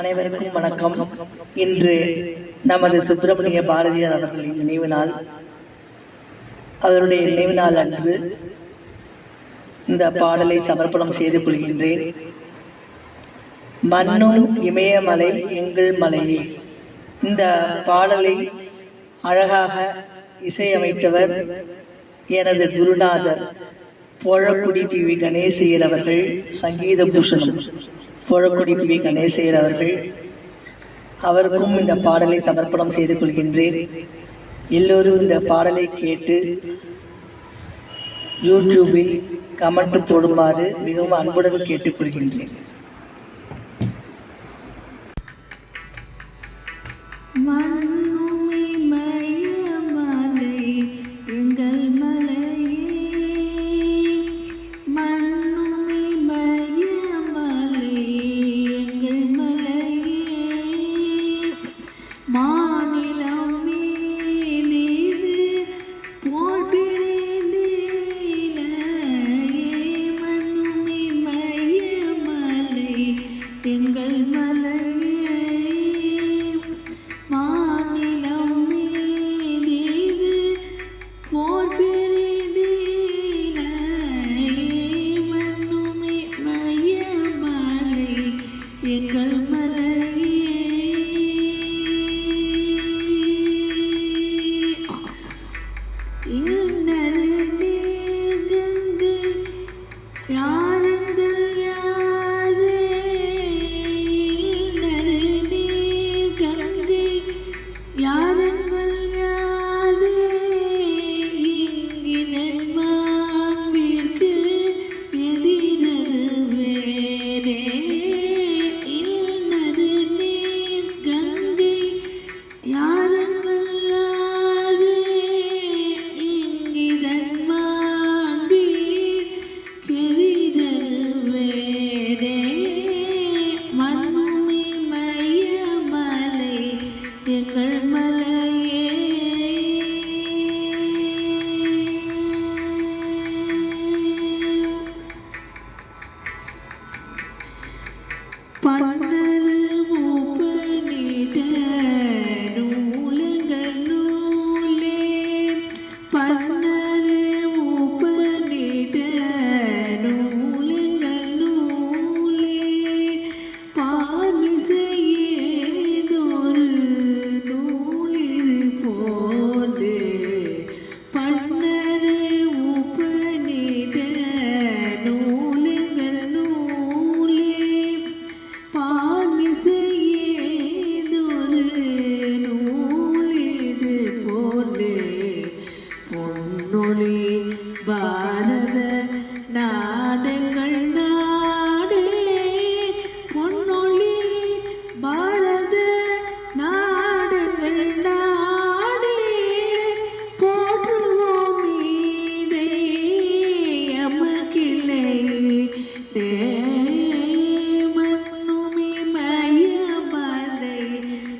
அனைவருக்கும் வணக்கம். இன்று நமது சுப்பிரமணிய பாரதியார் அவர்களின் நினைவு நாள். அவருடைய நினைவு நாள் அன்று இந்த பாடலை சமர்ப்பணம் செய்து கொள்கின்றேன். மண்ணும் இமயமலை எங்கள் மலையே. இந்த பாடலை அழகாக இசையமைத்தவர் எனது குருநாதர் போழக்குடி பி வி கணேசையர் அவர்கள் சங்கீத பூஷணம் போழக்குடி பி கணேசையர் அவர்கள். அவருக்கும் இந்த பாடலை சமர்ப்பணம் செய்து கொள்கின்றேன். எல்லோரும் இந்த பாடலை கேட்டு யூடியூபில் கமெண்ட் போடுமாறு மிகவும் அன்புடன் கேட்டுக்கொள்கின்றேன்.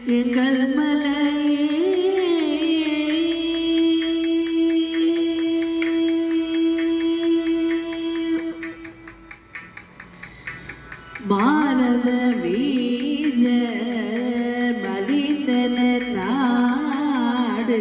எங்கள் மலையே. பாரத வீர மலிந்தன நாடு.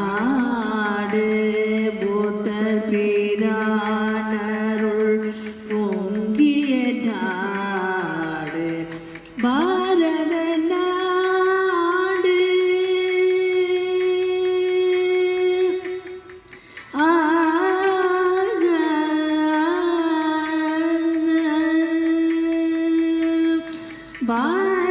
啊